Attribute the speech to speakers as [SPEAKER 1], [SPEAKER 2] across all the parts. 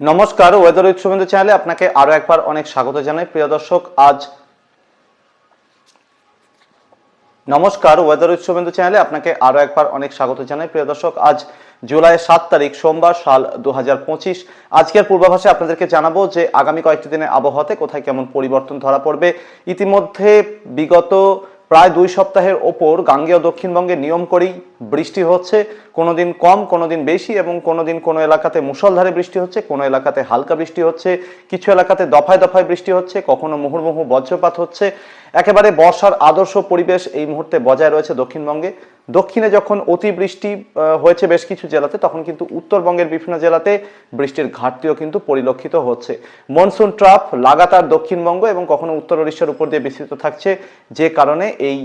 [SPEAKER 1] নমস্কার weather with Suvendu চ্যানেলে আপনাকে আরও একবার অনেক স্বাগত জানাই। প্রিয় দর্শক, আজ নমস্কার ওয়েদার উইথ শুভেন্দু চ্যানেলে আপনাকে আরও একবার অনেক স্বাগত জানাই। প্রিয় দর্শক, আজ জুলাই সাত তারিখ, সোমবার সাল দু হাজার পঁচিশ। আজকের পূর্বাভাসে আপনাদেরকে জানাব যে আগামী কয়েকটি দিনে আবহাওয়াতে কোথায় কেমন পরিবর্তন ধরা পড়বে। ইতিমধ্যে বিগত প্রায় দুই সপ্তাহের ওপর গাঙ্গেয় দক্ষিণবঙ্গে নিয়ম করেই বৃষ্টি হচ্ছে, কোনোদিন কম, কোনোদিন বেশি এবং কোনোদিন কোনো এলাকাতে মুষলধারে বৃষ্টি হচ্ছে, কোনো এলাকাতে হালকা বৃষ্টি হচ্ছে, কিছু এলাকাতে দফায় দফায় বৃষ্টি হচ্ছে, কখনো মুহুর্মুহু বজ্রপাত হচ্ছে। একেবারে বর্ষার আদর্শ পরিবেশ এই মুহূর্তে বজায় রয়েছে দক্ষিণবঙ্গে। দক্ষিণে যখন অতিবৃষ্টি হয়েছে বেশ কিছু জেলাতে, তখন কিন্তু উত্তরবঙ্গের বিভিন্ন জেলাতে বৃষ্টির ঘাটতিও কিন্তু পরিলক্ষিত হচ্ছে। মনসুন ট্রাফ লাগাতার দক্ষিণবঙ্গ এবং কখনো উত্তর উড়িষ্যার উপর দিয়ে বিস্তৃত থাকছে, যে কারণে এই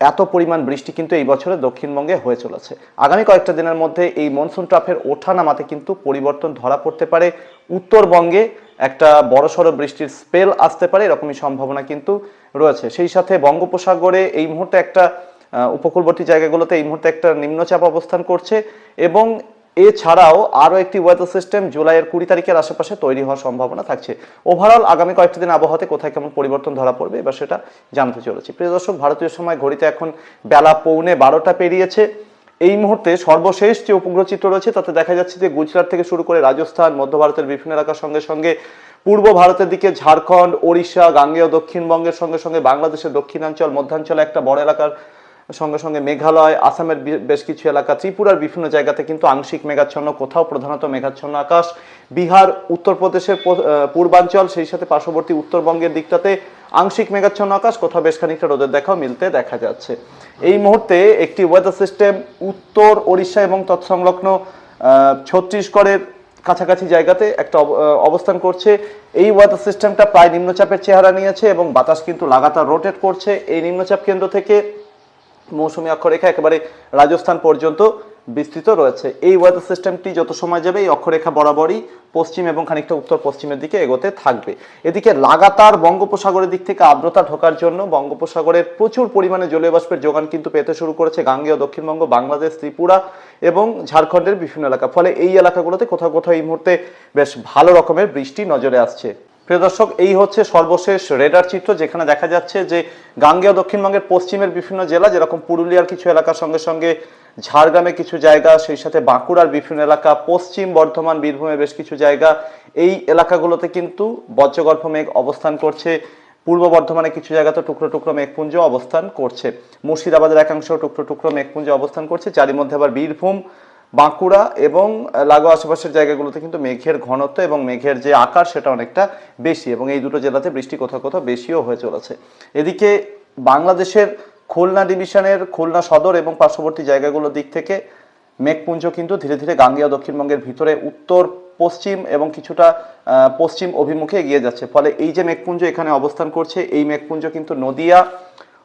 [SPEAKER 1] এত পরিমাণ বৃষ্টি কিন্তু এই বছরে দক্ষিণবঙ্গে হয়ে চলেছে। আগামী কয়েকটা দিনের মধ্যে এই মনসুন ট্রাফের ওঠা নামাতে কিন্তু পরিবর্তন ধরা পড়তে পারে। উত্তরবঙ্গে একটা বড়সড় বৃষ্টির স্পেল আসতে পারে, এরকমই সম্ভাবনা কিন্তু রয়েছে। সেই সাথে বঙ্গোপসাগরে এই মুহূর্তে একটা উপকূলবর্তী জায়গাগুলোতে এই মুহূর্তে একটা নিম্নচাপ অবস্থান করছে এবং এছাড়াও আরও একটি ওয়েদার সিস্টেম জুলাইয়ের কুড়ি তারিখের আশেপাশে তৈরি হওয়ার সম্ভাবনা থাকছে। ওভারঅল আগামী কয়েকটি দিন আবহাওয়াতে কোথায় কেমন পরিবর্তন ধরা পড়বে, এবার সেটা জানতে চলেছি। প্রিয় দর্শক, ভারতীয় সময় ঘড়িতে এখন বেলা পৌনে বারোটা পেরিয়েছে। এই মুহূর্তে সর্বশেষ যে উপগ্রহ চিত্র রয়েছে, তাতে দেখা যাচ্ছে যে গুজরাট থেকে শুরু করে রাজস্থান, মধ্য ভারতের বিভিন্ন এলাকার সঙ্গে সঙ্গে পূর্ব ভারতের দিকে ঝাড়খণ্ড, ওড়িশা, গাঙ্গেয় দক্ষিণবঙ্গের সঙ্গে সঙ্গে বাংলাদেশের দক্ষিণাঞ্চল, মধ্যাঞ্চলে একটা বড় এলাকার সঙ্গে সঙ্গে মেঘালয়, আসামের বেশ কিছু এলাকা, ত্রিপুরার বিভিন্ন জায়গাতে কিন্তু আংশিক মেঘাচ্ছন্ন, কোথাও প্রধানত মেঘাচ্ছন্ন আকাশ। বিহার, উত্তরপ্রদেশের পূর্বাঞ্চল, সেই সাথে পার্শ্ববর্তী উত্তরবঙ্গের দিকটাতে আংশিক মেঘাচ্ছন্ন আকাশ। কোথাও বেশ খানিকটা রোদের দেখাও মিলতে দেখা যাচ্ছে। এই মুহূর্তে একটি ওয়েদার সিস্টেম উত্তর ওড়িশা এবং তৎসংলগ্ন ছত্তিশগড়ের কাছাকাছি জায়গাতে একটা অব- অবস্থান করছে। এই ওয়েদার সিস্টেমটা প্রায় নিম্নচাপের চেহারা নিয়েছে এবং বাতাস কিন্তু লাগাতার রোটেট করছে। এই নিম্নচাপ কেন্দ্র থেকে মৌসুমী অক্ষরেখা একেবারে রাজস্থান পর্যন্ত বিস্তৃত রয়েছে। এই ওয়েদার সিস্টেমটি যত সময় যাবে, এই অক্ষরেখা বরাবরই পশ্চিম এবং খানিকটা উত্তর পশ্চিমের দিকে এগোতে থাকবে। এদিকে লাগাতার বঙ্গোপসাগরের দিক থেকে আর্দ্রতা ঢোকার জন্য বঙ্গোপসাগরের প্রচুর পরিমাণে জলীয় বাষ্পের যোগান কিন্তু পেতে শুরু করেছে গাঙ্গেয় দক্ষিণবঙ্গ, বাংলাদেশ, ত্রিপুরা এবং ঝাড়খণ্ডের বিভিন্ন এলাকা। ফলে এই এলাকাগুলোতে কোথাও কোথাও এই মুহূর্তে বেশ ভালো রকমের বৃষ্টি নজরে আসছে। প্রিয় দর্শক, এই হচ্ছে সর্বশেষ রেডার চিত্র যেখানে দেখা যাচ্ছে যে গাঙ্গেয় দক্ষিণবঙ্গের পশ্চিমের বিভিন্ন জেলা, যেরকম পুরুলিয়ার কিছু এলাকার সঙ্গে সঙ্গে ঝাড়গ্রামে কিছু জায়গা, সেই সাথে বাঁকুড়ার বিভিন্ন এলাকা, পশ্চিম বর্ধমান বীরভূমে বেশ কিছু জায়গা, এই এলাকাগুলোতে কিন্তু বজ্রগর্ভ মেঘ অবস্থান করছে। পূর্ব বর্ধমানে কিছু জায়গাতে টুকরো টুকরো মেঘপুঞ্জ অবস্থান করছে। মুর্শিদাবাদের একাংশ টুকরো টুকরো মেঘপুঞ্জ অবস্থান করছে। যারই মধ্যে আবার বীরভূম বাঁকুড়া এবং লাগোয়া আশেপাশের জায়গাগুলোতে কিন্তু মেঘের ঘনত্ব এবং মেঘের যে আকার সেটা অনেকটা বেশি এবং এই দুটো জেলাতে বৃষ্টি কোথাও কোথাও বেশিও হয়ে চলেছে। এদিকে বাংলাদেশের খুলনা ডিভিশনের খুলনা সদর এবং পার্শ্ববর্তী জায়গাগুলোর দিক থেকে মেঘপুঞ্জ কিন্তু ধীরে ধীরে গাঙ্গেয় দক্ষিণবঙ্গের ভিতরে উত্তর, পশ্চিম এবং কিছুটা পশ্চিম অভিমুখে এগিয়ে যাচ্ছে। ফলে এই যে মেঘপুঞ্জ এখানে অবস্থান করছে, এই মেঘপুঞ্জ কিন্তু নদিয়া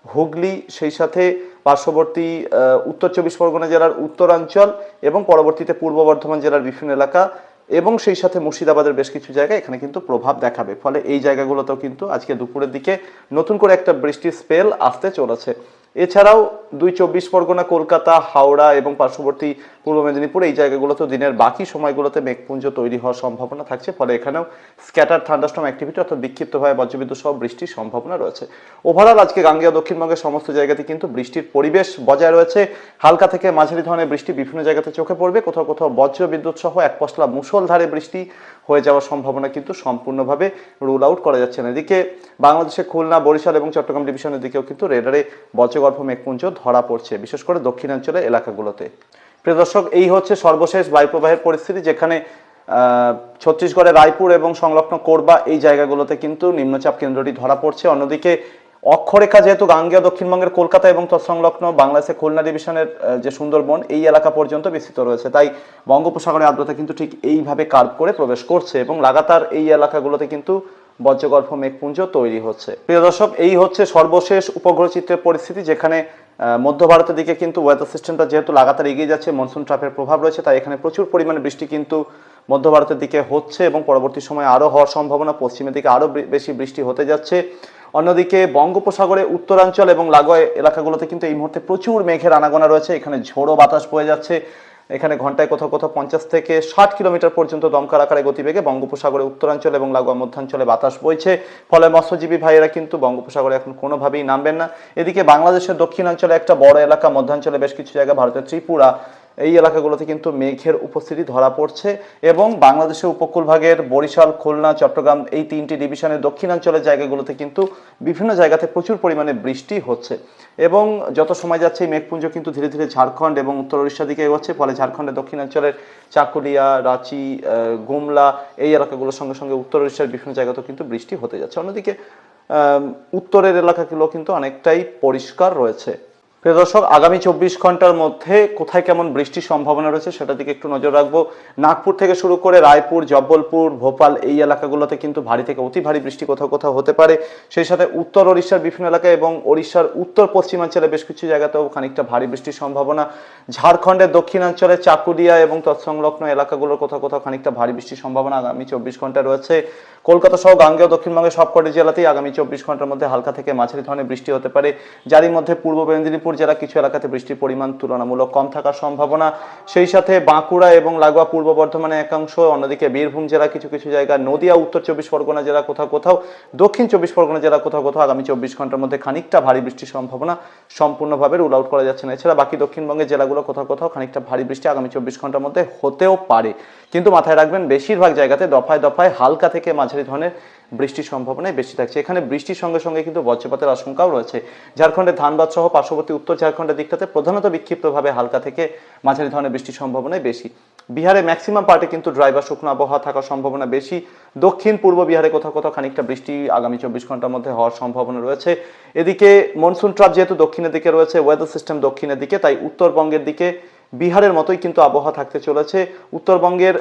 [SPEAKER 1] হুগলি, সেই সাথে পার্শ্ববর্তী উত্তর চব্বিশ পরগনা জেলার উত্তরাঞ্চল এবং পরবর্তীতে পূর্ব বর্ধমান জেলার বিভিন্ন এলাকা এবং সেই সাথে মুর্শিদাবাদের বেশ কিছু জায়গা এখানে কিন্তু প্রভাব দেখাবে। ফলে এই জায়গাগুলোতেও কিন্তু আজকে দুপুরের দিকে নতুন করে একটা বৃষ্টির স্পেল আসতে চলেছে। এছাড়াও দুই চব্বিশ পরগনা, কলকাতা, হাওড়া এবং পার্শ্ববর্তী পূর্ব মেদিনীপুর এই জায়গাগুলোতে দিনের বাকি সময়গুলোতে মেঘপুঞ্জ তৈরি হওয়ার সম্ভাবনা থাকছে। ফলে এখানেও স্ক্যাটার থান্ডাস্টম অ্যাক্টিভিটি অর্থাৎ বিক্ষিপ্তভাবে বজ্রবিদ্যুৎ সহ বৃষ্টির সম্ভাবনা রয়েছে। ওভারঅল আজকে গাঙ্গেয় দক্ষিণবঙ্গের সমস্ত জায়গাতে কিন্তু বৃষ্টির পরিবেশ বজায় রয়েছে। হালকা থেকে মাঝারি ধরনের বৃষ্টি বিভিন্ন জায়গাতে চোখে পড়বে। কোথাও কোথাও বজ্রবিদ্যুৎ সহ এক পশলা মুষলধারে বৃষ্টি হয়ে যাওয়ার সম্ভাবনা কিন্তু সম্পূর্ণভাবে রুল আউট করা যাচ্ছে না। এদিকে বাংলাদেশের খুলনা, বরিশাল এবং চট্টগ্রাম ডিভিশনের দিকেও কিন্তু রেডারে বজ্রগর্ভ মেঘপুঞ্জ ধরা পড়ছে, বিশেষ করে দক্ষিণাঞ্চলের এলাকাগুলোতে। প্রিয় দর্শক, এই হচ্ছে সর্বশেষ বায়ুপ্রবাহের পরিস্থিতি, যেখানে ছত্তিশগড়ের রায়পুর এবং সংলগ্ন কোরবা এই জায়গাগুলোতে কিন্তু নিম্নচাপ কেন্দ্রটি ধরা পড়ছে। অন্যদিকে, অক্ষরেখা যেহেতু গাঙ্গেয় দক্ষিণবঙ্গের কলকাতা এবং তৎসংলগ্ন বাংলাদেশের খুলনা ডিভিশনের যে সুন্দরবন, এই এলাকা পর্যন্ত বিস্তৃত রয়েছে। তাই বঙ্গোপসাগরের আর্দ্রতা কিন্তু ঠিক এইভাবে কার্ভ করে প্রবেশ করছে এবং লাগাতার এই এলাকাগুলোতে কিন্তু বজ্রগর্ভ মেঘপুঞ্জ তৈরি হচ্ছে। প্রিয় দর্শক, এই হচ্ছে সর্বশেষ উপগ্রহ চিত্রের পরিস্থিতি, যেখানে মধ্য ভারতের দিকে কিন্তু ওয়েদার সিস্টেমটা যেহেতু লাগাতার এগিয়ে যাচ্ছে মনসুন ট্রাফের প্রভাব রয়েছে, তাই এখানে প্রচুর পরিমাণে বৃষ্টি কিন্তু মধ্য ভারতের দিকে হচ্ছে এবং পরবর্তী সময়ে আরও হওয়ার সম্ভাবনা, পশ্চিমের দিকে আরও বেশি বৃষ্টি হতে যাচ্ছে। অন্যদিকে বঙ্গোপসাগরে উত্তরাঞ্চল এবং লাগোয়া এলাকাগুলোতে কিন্তু এই মুহূর্তে প্রচুর মেঘের আনাগোনা রয়েছে, এখানে ঝোড়ো বাতাস বয়ে যাচ্ছে। এখানে ঘন্টায় কোথাও কোথাও পঞ্চাশ থেকে ষাট কিলোমিটার পর্যন্ত দমকার আকারে গতিবেগে বঙ্গোপসাগরের উত্তরাঞ্চল এবং লাগোয়া মধ্যাঞ্চলে বাতাস বইছে। ফলে মৎস্যজীবী ভাইয়েরা কিন্তু বঙ্গোপসাগরে এখন কোনোভাবেই নামবেন না। এদিকে বাংলাদেশের দক্ষিণাঞ্চলে একটা বড় এলাকা, মধ্যাঞ্চলে বেশ কিছু জায়গা, ভারতের ত্রিপুরা। এই এলাকাগুলোতে কিন্তু মেঘের উপস্থিতি ধরা পড়ছে এবং বাংলাদেশের উপকূল ভাগের বরিশাল, খুলনা, চট্টগ্রাম এই তিনটি ডিভিশনের দক্ষিণাঞ্চলের জায়গাগুলোতে কিন্তু বিভিন্ন জায়গাতে প্রচুর পরিমাণে বৃষ্টি হচ্ছে। এবং যত সময় যাচ্ছে এই মেঘপুঞ্জ কিন্তু ধীরে ধীরে ঝাড়খণ্ড এবং উত্তর উড়িষ্যার দিকে এগোচ্ছে, ফলে ঝাড়খণ্ডের দক্ষিণাঞ্চলের চাকুলিয়া, রাঁচি গুমলা এই এলাকাগুলোর সঙ্গে সঙ্গে উত্তর উড়িষ্যার বিভিন্ন জায়গাতেও কিন্তু বৃষ্টি হতে যাচ্ছে। অন্যদিকে উত্তরের এলাকাগুলো কিন্তু অনেকটাই পরিষ্কার রয়েছে। প্রিয় দর্শক, আগামী চব্বিশ ঘণ্টার মধ্যে কোথায় কেমন বৃষ্টির সম্ভাবনা রয়েছে সেটা দিকে একটু নজর রাখব। নাগপুর থেকে শুরু করে রায়পুর, জব্বলপুর, ভোপাল এই এলাকাগুলোতে কিন্তু ভারী থেকে অতি ভারী বৃষ্টি কোথাও কোথাও হতে পারে। সেই সাথে উত্তর ওড়িশার বিভিন্ন এলাকায় এবং ওড়িশার উত্তর পশ্চিমাঞ্চলে বেশ কিছু জায়গাতেও খানিকটা ভারী বৃষ্টির সম্ভাবনা। ঝাড়খণ্ডের দক্ষিণাঞ্চলে চাকুলিয়া এবং তৎসংলগ্ন এলাকাগুলোর কোথাও কোথাও খানিকটা ভারী বৃষ্টির সম্ভাবনা আগামী চব্বিশ ঘণ্টা রয়েছে। কলকাতা সহ গাঙ্গেয় দক্ষিণবঙ্গের সবকটি জেলাতেই আগামী চব্বিশ ঘণ্টার মধ্যে হালকা থেকে মাঝারি ধরনের বৃষ্টি হতে পারে। যারই মধ্যে পূর্ব মেদিনীপুর জেলা কিছু এলাকাতে বৃষ্টির পরিমাণ তুলনামূলক কম থাকার সম্ভাবনা। সেই সাথে বাঁকুড়া এবং লাগোয়া পূর্ব বর্ধমানের একাংশ, অন্যদিকে বীরভূম জেলা কিছু কিছু জায়গা, নদিয়া, উত্তর চব্বিশ পরগনা জেলা কোথাও কোথাও, দক্ষিণ চব্বিশ পরগনা জেলা কোথাও কোথাও আগামী চব্বিশ ঘণ্টার মধ্যে খানিকটা ভারী বৃষ্টির সম্ভাবনা সম্পূর্ণভাবে রুল আউট করা যাচ্ছে না। এছাড়া বাকি দক্ষিণবঙ্গের জেলাগুলো কোথাও কোথাও খানিকটা ভারী বৃষ্টি আগামী চব্বিশ ঘণ্টার মধ্যে হতেও পারে। কিন্তু মাথায় রাখবেন, বেশিরভাগ জায়গাতে দফায় দফায় হালকা থেকে মাঝারি ধরনের বৃষ্টির সম্ভাবনাই বেশি থাকছে। এখানে বৃষ্টির সঙ্গে সঙ্গে কিন্তু বজ্রপাতের আশঙ্কাও রয়েছে। ঝাড়খণ্ডের ধানবাদ সহ পার্শ্ববর্তী উত্তর ঝাড়খণ্ডের দিকটাতে প্রধানত বিক্ষিপ্তভাবে হালকা থেকে মাঝারি ধরনের বৃষ্টির সম্ভাবনাই বেশি। বিহারে ম্যাক্সিমাম পার্টে কিন্তু ড্রাই বা শুকনো আবহাওয়া থাকার সম্ভাবনা বেশি। দক্ষিণ পূর্ব বিহারে কোথাও কোথাও খানিকটা বৃষ্টি আগামী চব্বিশ ঘণ্টার মধ্যে হওয়ার সম্ভাবনা রয়েছে। এদিকে মনসুন ট্রাপ যেহেতু দক্ষিণের দিকে রয়েছে ওয়েদার সিস্টেম দক্ষিণের দিকে, তাই উত্তরবঙ্গের দিকে বিহারের মতোই কিন্তু আবহাওয়া থাকতে চলেছে। উত্তরবঙ্গের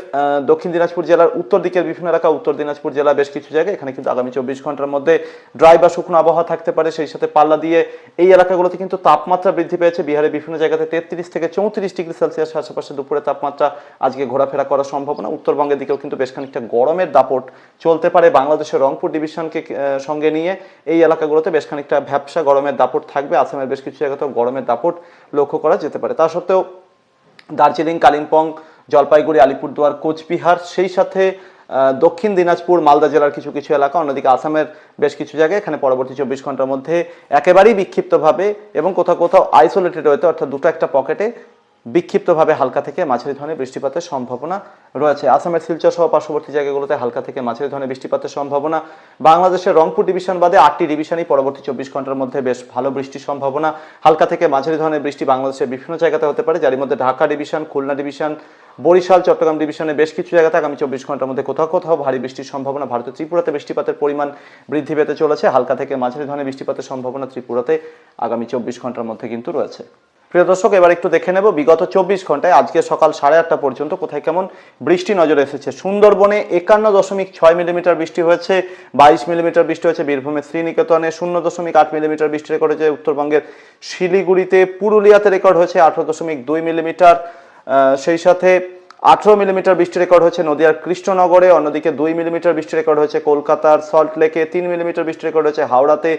[SPEAKER 1] দক্ষিণ দিনাজপুর জেলার উত্তর দিকের বিভিন্ন এলাকা, উত্তর দিনাজপুর জেলা বেশ কিছু জায়গায় এখানে কিন্তু আগামী চব্বিশ ঘণ্টার মধ্যে ড্রাই বা শুকনো আবহাওয়া থাকতে পারে। সেই সাথে পাল্লা দিয়ে এই এলাকাগুলোতে কিন্তু তাপমাত্রা বৃদ্ধি পেয়েছে। বিহারের বিভিন্ন জায়গাতে তেত্রিশ থেকে চৌত্রিশ ডিগ্রি সেলসিয়াস, আশেপাশে দুপুরে তাপমাত্রা আজকে ঘোরাফেরা করার সম্ভাবনা। উত্তরবঙ্গের দিকেও কিন্তু বেশ খানিকটা গরমের দাপট চলতে পারে। বাংলাদেশের রংপুর ডিভিশনকে সঙ্গে নিয়ে এই এলাকাগুলোতে বেশ খানিকটা ভ্যাবসা গরমের দাপট থাকবে। আসামের বেশ কিছু জায়গাতেও গরমের দাপট লক্ষ্য করা যেতে পারে। তা সত্ত্বেও দার্জিলিং, কালিম্পং, জলপাইগুড়ি, আলিপুরদুয়ার, কোচবিহার, সেই সাথে দক্ষিণ দিনাজপুর, মালদা জেলার কিছু কিছু এলাকা, অন্যদিকে আসামের বেশ কিছু জায়গায় এখানে পরবর্তী চব্বিশ ঘণ্টার মধ্যে একেবারেই বিক্ষিপ্তভাবে এবং কোথাও কোথাও আইসোলেটেড রয়েছে, অর্থাৎ দুটো একটা পকেটে বিক্ষিপ্তভাবে হালকা থেকে মাঝারি ধরনের বৃষ্টিপাতের সম্ভাবনা রয়েছে। আসামের শিলচর সহ পার্শ্ববর্তী জায়গাগুলোতে হালকা থেকে মাঝারি ধরনের বৃষ্টিপাতের সম্ভাবনা। বাংলাদেশের রংপুর ডিভিশন বাদে আটটি ডিভিশনই পরবর্তী চব্বিশ ঘণ্টার মধ্যে বেশ ভালো বৃষ্টির সম্ভাবনা। হালকা থেকে মাঝারি ধরনের বৃষ্টি বাংলাদেশের বিভিন্ন জায়গাতে হতে পারে, যার মধ্যে ঢাকা ডিভিশন খুলনা ডিভিশন বরিশাল, চট্টগ্রাম ডিভিশনে বেশ কিছু জায়গাতে আগামী চব্বিশ ঘণ্টার মধ্যে কোথাও কোথাও ভারী বৃষ্টির সম্ভাবনা। ভারতের ত্রিপুরাতে বৃষ্টিপাতের পরিমাণ বৃদ্ধি পেতে চলেছে। হালকা থেকে মাঝারি ধরনের বৃষ্টিপাতের সম্ভাবনা ত্রিপুরাতে আগামী চব্বিশ ঘণ্টার মধ্যে কিন্তু রয়েছে। প্রিয় দর্শক, এবার একটু দেখে নেব বিগত চব্বিশ ঘন্টায় আজকে সকাল সাড়ে আটটা পর্যন্ত কোথায় কেমন বৃষ্টি নজরে এসেছে। সুন্দরবনে একান্ন দশমিক ছয় মিলিমিটার বৃষ্টি হয়েছে, বাইশ মিলিমিটার বৃষ্টি হয়েছে বীরভূমের শ্রীনিকেতনে, শূন্য দশমিক আট মিলিমিটার বৃষ্টি রেকর্ড হয়েছে উত্তরবঙ্গের শিলিগুড়িতে, পুরুলিয়াতে রেকর্ড হয়েছে আঠারো দশমিক দুই মিলিমিটার সেই সাথে আঠারো মিলিমিটার বৃষ্টি রেকর্ড হয়েছে নদিয়ার কৃষ্ণনগরে, অন্যদিকে দুই মিলিমিটার বৃষ্টি রেকর্ড হয়েছে কলকাতার সল্ট লেকে তিন মিলিমিটার বৃষ্টি রেকর্ড হয়েছে হাওড়াতে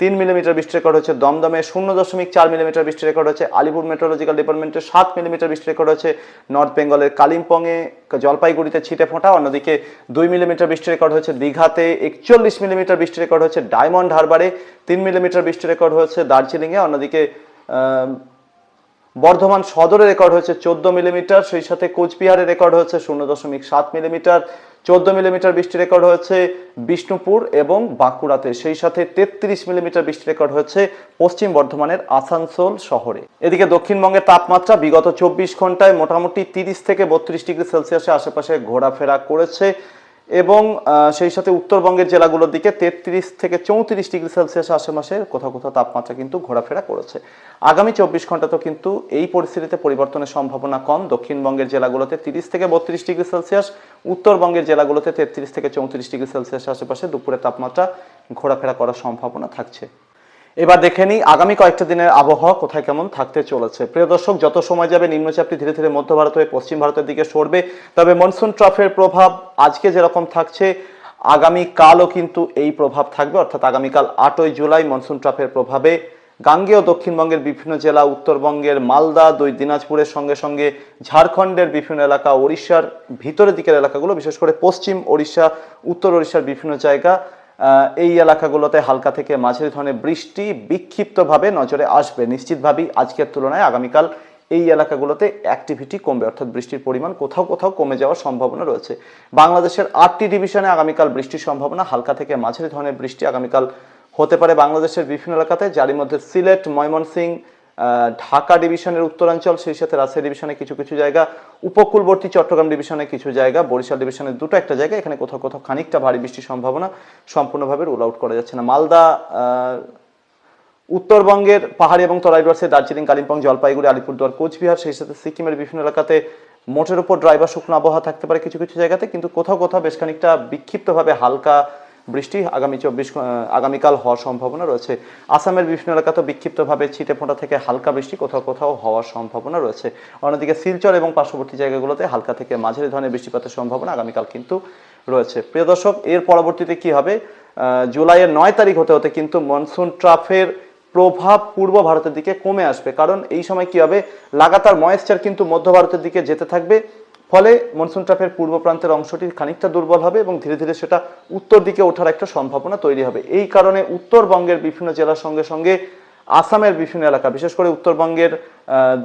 [SPEAKER 1] তিন মিলিমিটার বৃষ্টি রেকর্ড হচ্ছে দমদমে, শূন্য দশমিক চার মিলিমিটার বৃষ্টি রেকর্ড হচ্ছে আলিপুর মেট্রোলজিক্যাল ডিপার্টমেন্টে সাত মিলিমিটার বৃষ্টি রেকর্ড হচ্ছে নর্থ বেঙ্গলের কালিম্পংয়ে, জলপাইগুড়িতে ছিটে ফোঁটা, অন্যদিকে দুই মিলিমিটার বৃষ্টি রেকর্ড হয়েছে দীঘাতে, একচল্লিশ মিলিমিটার বৃষ্টি রেকর্ড হচ্ছে ডায়মন্ড হারবারে, তিন মিলিমিটার বৃষ্টি রেকর্ড হচ্ছে দার্জিলিংয়ে, অন্যদিকে বর্ধমান সদরে রেকর্ড হয়েছে চোদ্দ মিলিমিটার, সেই সাথে কোচবিহারে রেকর্ড হয়েছে শূন্য দশমিক সাত মিলিমিটার। চোদ্দ মিলিমিটার বৃষ্টি রেকর্ড হয়েছে বিষ্ণুপুর এবং বাঁকুড়াতে। সেই সাথে তেত্রিশ মিলিমিটার বৃষ্টি রেকর্ড হয়েছে পশ্চিম বর্ধমানের আসানসোল শহরে। এদিকে দক্ষিণবঙ্গের তাপমাত্রা বিগত চব্বিশ ঘন্টায় মোটামুটি তিরিশ থেকে বত্রিশ ডিগ্রি সেলসিয়াসের আশেপাশে ঘোরাফেরা করেছে এবং সেই সাথে উত্তরবঙ্গের জেলাগুলোর দিকে তেত্রিশ থেকে চৌত্রিশ ডিগ্রি সেলসিয়াস আশেপাশে কোথাও কোথাও তাপমাত্রা কিন্তু ঘোরাফেরা করেছে। আগামী চব্বিশ ঘণ্টা তো কিন্তু এই পরিস্থিতিতে পরিবর্তনের সম্ভাবনা কম। দক্ষিণবঙ্গের জেলাগুলোতে তিরিশ থেকে বত্রিশ ডিগ্রি সেলসিয়াস, উত্তরবঙ্গের জেলাগুলোতে তেত্রিশ থেকে চৌত্রিশ ডিগ্রি সেলসিয়াস আশেপাশে দুপুরে তাপমাত্রা ঘোরাফেরা করার সম্ভাবনা থাকছে। এবার দেখে নিই আগামী কয়েকটা দিনের আবহাওয়া কোথায় কেমন থাকতে চলেছে। প্রিয় দর্শক, যত সময় যাবে, নিম্নচাপটি ধীরে ধীরে মধ্য ভারত হয়ে পশ্চিম ভারতের দিকে সরবে। তবে মনসুন ট্রাফের প্রভাব আজকে যেরকম থাকছে আগামী কালও কিন্তু এই প্রভাব থাকবে। অর্থাৎ আগামীকাল আটই জুলাই মনসুন ট্রাফের প্রভাবে গাঙ্গেয় দক্ষিণবঙ্গের বিভিন্ন জেলা, উত্তরবঙ্গের মালদা, দুই দিনাজপুরের সঙ্গে সঙ্গে ঝাড়খণ্ডের বিভিন্ন এলাকা, ওড়িশার ভিতরের দিকের এলাকাগুলো, বিশেষ করে পশ্চিম ওড়িশা, উত্তর ওড়িশার বিভিন্ন জায়গা এই এলাকাগুলোতে হালকা থেকে মাঝারি ধরনের বৃষ্টি বিক্ষিপ্তভাবে নজরে আসবে। নিশ্চিতভাবেই আজকের তুলনায় আগামীকাল এই এলাকাগুলোতে অ্যাক্টিভিটি কমবে, অর্থাৎ বৃষ্টির পরিমাণ কোথাও কোথাও কমে যাওয়ার সম্ভাবনা রয়েছে। বাংলাদেশের আটটি ডিভিশনে আগামীকাল বৃষ্টির সম্ভাবনা, হালকা থেকে মাঝারি ধরনের বৃষ্টি আগামীকাল হতে পারে বাংলাদেশের বিভিন্ন এলাকাতে। যারই মধ্যে সিলেট, ময়মনসিংহ ঢাকা ডিভিশনের উত্তরাঞ্চল, সেই সাথে রাজশাহী ডিভিশনে কিছু কিছু জায়গা, উপকূলবর্তী চট্টগ্রাম ডিভিশনে কিছু জায়গা, বরিশাল ডিভিশনের দুটো একটা জায়গা, এখানে কোথাও কোথাও খানিকটা ভারী বৃষ্টির সম্ভাবনা সম্পূর্ণভাবে রুল আউট করা যাচ্ছে না। মালদা উত্তরবঙ্গের পাহাড়ি এবং তরাই রয়েছে দার্জিলিং, কালিম্পং, জলপাইগুড়ি, আলিপুরদুয়ার, কোচবিহার, সেই সাথে সিকিমের বিভিন্ন এলাকাতে মোটের উপর ড্রাইভার শুকনো আবহাওয়া থাকতে পারে কিছু কিছু জায়গাতে, কিন্তু কোথাও কোথাও বেশ খানিকটা বিক্ষিপ্তভাবে হালকা বৃষ্টি আগামী চব্বিশ আগামীকাল হওয়ার সম্ভাবনা রয়েছে। আসামের বিভিন্ন এলাকাতে বিক্ষিপ্তভাবে ছিটে ফোঁটা থেকে হালকা বৃষ্টি, কোথাও কোথাও হওয়ার সম্ভাবনা রয়েছে। অন্যদিকে শিলচর এবং পার্শ্ববর্তী জায়গাগুলোতে হালকা থেকে মাঝারি ধরনের বৃষ্টিপাতের সম্ভাবনা আগামীকাল কিন্তু রয়েছে। প্রিয় দর্শক, এর পরবর্তীতে কি হবে? জুলাইয়ের নয় তারিখ হতে হতে কিন্তু মনসুন ট্রাফের প্রভাব পূর্ব ভারতের দিকে কমে আসবে। কারণ এই সময় কি হবে? লাগাতার ময়েশ্চার কিন্তু মধ্য ভারতের দিকে যেতে থাকবে। ফলে মনসুন ট্রাফের পূর্ব প্রান্তের অংশটি খানিকটা দুর্বল হবে এবং ধীরে ধীরে সেটা উত্তর দিকে ওঠার একটা সম্ভাবনা তৈরি হবে। এই কারণে উত্তরবঙ্গের বিভিন্ন জেলার সঙ্গে সঙ্গে আসামের বিভিন্ন এলাকা, বিশেষ করে উত্তরবঙ্গের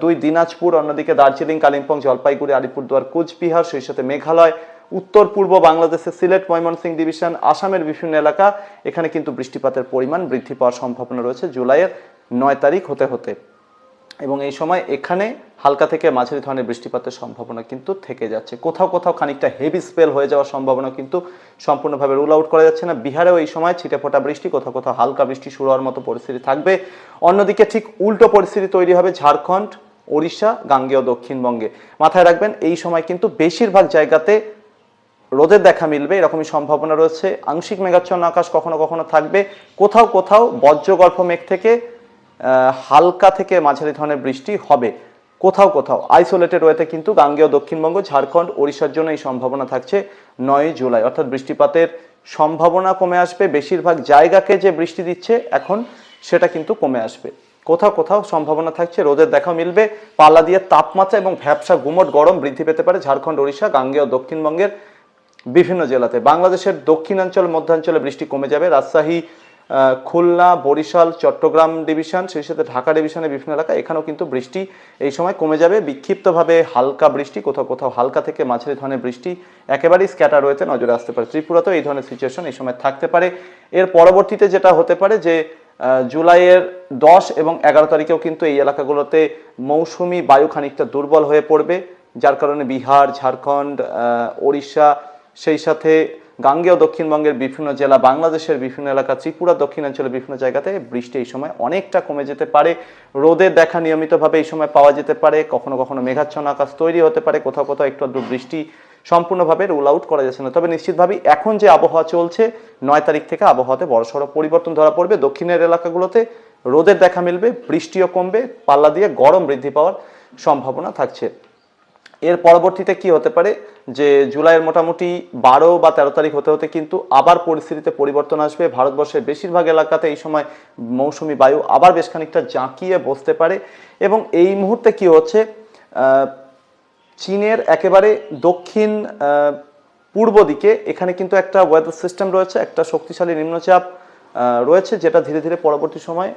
[SPEAKER 1] দুই দিনাজপুর, অন্যদিকে দার্জিলিং, কালিম্পং, জলপাইগুড়ি, আলিপুরদুয়ার, কোচবিহার, সেই সাথে মেঘালয়, উত্তর পূর্ব বাংলাদেশের সিলেট, ময়মনসিংহ ডিভিশন, আসামের বিভিন্ন এলাকা, এখানে কিন্তু বৃষ্টিপাতের পরিমাণ বৃদ্ধি পাওয়ার সম্ভাবনা রয়েছে জুলাইয়ের নয় তারিখ হতে হতে। এবং এই সময় এখানে হালকা থেকে মাঝারি ধরনের বৃষ্টিপাতের সম্ভাবনা কিন্তু থেকে যাচ্ছে। কোথাও কোথাও খানিকটা হেভি স্পেল হয়ে যাওয়ার সম্ভাবনা কিন্তু সম্পূর্ণভাবে রুল আউট করা যাচ্ছে না। বিহারেও এই সময় ছিটে ফোটা বৃষ্টি, কোথাও কোথাও হালকা বৃষ্টি শুরু হওয়ার মতো পরিস্থিতি থাকবে। অন্যদিকে ঠিক উল্টো পরিস্থিতি তৈরি হবে ঝাড়খণ্ড, ওড়িশা, গাঙ্গেয় দক্ষিণবঙ্গে। মাথায় রাখবেন, এই সময় কিন্তু বেশিরভাগ জায়গাতে রোদের দেখা মিলবে, এরকমই সম্ভাবনা রয়েছে। আংশিক মেঘাচ্ছন্ন আকাশ কখনো কখনো থাকবে। কোথাও কোথাও বজ্রগল্প মেঘ থেকে হালকা থেকে মাঝারি ধরনের বৃষ্টি হবে। কোথাও কোথাও আইসোলেটেড ওয়েতে কিন্তু গাঙ্গেয় দক্ষিণবঙ্গ, ঝাড়খণ্ড, ওড়িশার জন্য এই সম্ভাবনা থাকছে নয় জুলাই। অর্থাৎ বৃষ্টিপাতের সম্ভাবনা কমে আসবে। বেশিরভাগ জায়গাকে যে বৃষ্টি দিচ্ছে এখন সেটা কিন্তু কমে আসবে। কোথাও কোথাও সম্ভাবনা থাকছে, রোদের দেখা মিলবে। পাল্লা দিয়ে তাপমাত্রা এবং ভ্যাবসা গুমট গরম বৃদ্ধি পেতে পারে ঝাড়খণ্ড, ওড়িশা, গাঙ্গেয় দক্ষিণবঙ্গের বিভিন্ন জেলাতে। বাংলাদেশের দক্ষিণাঞ্চল, মধ্যাঞ্চলে বৃষ্টি কমে যাবে। রাজশাহী খুলনা, বরিশাল, চট্টগ্রাম ডিভিশন, সেই সাথে ঢাকা ডিভিশনের বিভিন্ন এলাকা এখানেও কিন্তু বৃষ্টি এই সময় কমে যাবে। বিক্ষিপ্তভাবে হালকা বৃষ্টি, কোথাও কোথাও হালকা থেকে মাঝারি ধরনের বৃষ্টি একেবারেই স্ক্যাটার রয়েছে নজরে আসতে পারে। ত্রিপুরাতেও এই ধরনের সিচুয়েশন এই সময় থাকতে পারে। এর পরবর্তীতে যেটা হতে পারে যে জুলাইয়ের দশ এবং এগারো তারিখেও কিন্তু এই এলাকাগুলোতে মৌসুমি বায়ু খানিকটা দুর্বল হয়ে পড়বে। যার কারণে বিহার, ঝাড়খণ্ড ওড়িশা, সেই সাথে গাঙ্গেয় দক্ষিণবঙ্গের বিভিন্ন জেলা, বাংলাদেশের বিভিন্ন এলাকা, ত্রিপুরা দক্ষিণাঞ্চলের বিভিন্ন জায়গাতে বৃষ্টি এই সময় অনেকটা কমে যেতে পারে। রোদের দেখা নিয়মিতভাবে এই সময় পাওয়া যেতে পারে। কখনো কখনো মেঘাচ্ছন্ন আকাশ তৈরি হতে পারে। কোথাও কোথাও একটু আধটু বৃষ্টি সম্পূর্ণভাবে রুল আউট করা যাচ্ছে না। তবে নিশ্চিতভাবেই এখন যে আবহাওয়া চলছে, নয় তারিখ থেকে আবহাওয়াতে বড়সড় পরিবর্তন ধরা পড়বে। দক্ষিণের এলাকাগুলোতে রোদের দেখা মিলবে, বৃষ্টিও কমবে, পাল্লা দিয়ে গরম বৃদ্ধি পাওয়ার সম্ভাবনা থাকছে। এর পরবর্তীতে কি হতে পারে? যে জুলাইয়ের মোটামুটি বারো বা তেরো তারিখ হতে হতে কিন্তু আবার পরিস্থিতিতে পরিবর্তন আসবে। ভারতবর্ষের বেশিরভাগ এলাকাতে এই সময় মৌসুমি বায়ু আবার বেশ খানিকটা জাঁকিয়ে বসতে পারে এবং এই মুহূর্তে কি হচ্ছে? চীনের একেবারে দক্ষিণ পূর্ব দিকে এখানে কিন্তু একটা ওয়েদার সিস্টেম রয়েছে, একটা শক্তিশালী নিম্নচাপ রয়েছে যেটা ধীরে ধীরে পরবর্তী সময়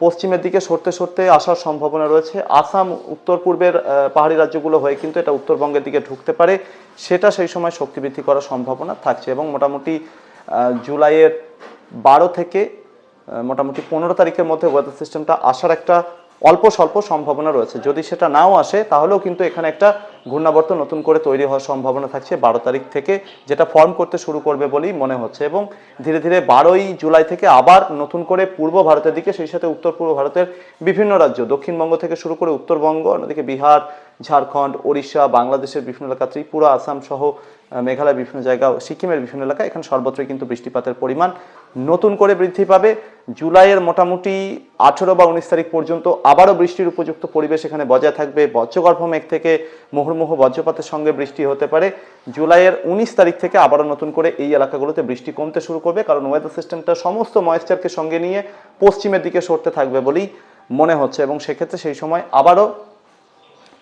[SPEAKER 1] পশ্চিমের দিকে সরতে সরতে আসার সম্ভাবনা রয়েছে। আসাম উত্তর পূর্বের পাহাড়ি রাজ্যগুলো হয়ে কিন্তু এটা উত্তরবঙ্গের দিকে ঢুকতে পারে। সেটা সেই সময় শক্তি বৃদ্ধি করার সম্ভাবনা থাকছে এবং মোটামুটি জুলাইয়ের বারো থেকে মোটামুটি পনেরো তারিখের মধ্যে ওয়েদার সিস্টেমটা আসার একটা অল্প স্বল্প সম্ভাবনা রয়েছে। যদি সেটা নাও আসে, তাহলেও কিন্তু এখানে একটা ঘূর্ণাবর্ত নতুন করে তৈরি হওয়ার সম্ভাবনা থাকছে বারো তারিখ থেকে যেটা ফর্ম করতে শুরু করবে বলেই মনে হচ্ছে এবং ধীরে ধীরে বারোই জুলাই থেকে আবার নতুন করে পূর্ব ভারতের দিকে সেই সাথে উত্তর পূর্ব ভারতের বিভিন্ন রাজ্য দক্ষিণবঙ্গ থেকে শুরু করে উত্তরবঙ্গ অন্যদিকে বিহার ঝাড়খণ্ড ওড়িশা বাংলাদেশের বিভিন্ন এলাকা ত্রিপুরা আসাম সহ আহ, মেঘালয়ের বিভিন্ন জায়গা সিকিমের বিভিন্ন এলাকা এখানে সর্বত্রই কিন্তু বৃষ্টিপাতের পরিমাণ নতুন করে বৃদ্ধি পাবে। জুলাইয়ের মোটামুটি আঠেরো বা উনিশ তারিখ পর্যন্ত আবারও বৃষ্টির উপযুক্ত পরিবেশ এখানে বজায় থাকবে। বজ্রগর্ভ মেঘ থেকে মুহুর্মুহু মুহুর্মুহু বজ্রপাতের সঙ্গে বৃষ্টি হতে পারে। জুলাইয়ের উনিশ তারিখ থেকে আবারও নতুন করে এই এলাকাগুলোতে বৃষ্টি কমতে শুরু করবে, কারণ ওয়েদার সিস্টেমটা সমস্ত ময়েশ্চারকে সঙ্গে নিয়ে পশ্চিমের দিকে সরতে থাকবে বলেই মনে হচ্ছে এবং সেক্ষেত্রে সেই সময় আবারও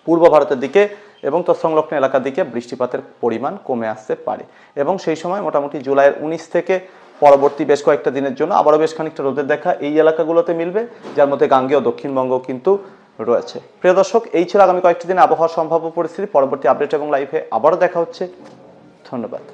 [SPEAKER 1] পূর্ব ভারতের দিকে এবং তৎসংলগ্ন এলাকার দিকে বৃষ্টিপাতের পরিমাণ কমে আসতে পারে এবং সেই সময় মোটামুটি জুলাইয়ের উনিশ থেকে পরবর্তী বেশ কয়েকটা দিনের জন্য আবারও বেশ খানিকটা রোদের দেখা এই এলাকাগুলোতে মিলবে, যার মধ্যে গাঙ্গেয় দক্ষিণবঙ্গ কিন্তু রয়েছে। প্রিয় দর্শক, এই ছিল আগামী কয়েকটি দিন আবহাওয়ার সম্ভাব্য পরিস্থিতি। পরবর্তী আপডেট এবং লাইভে আবারও দেখা হচ্ছে। ধন্যবাদ।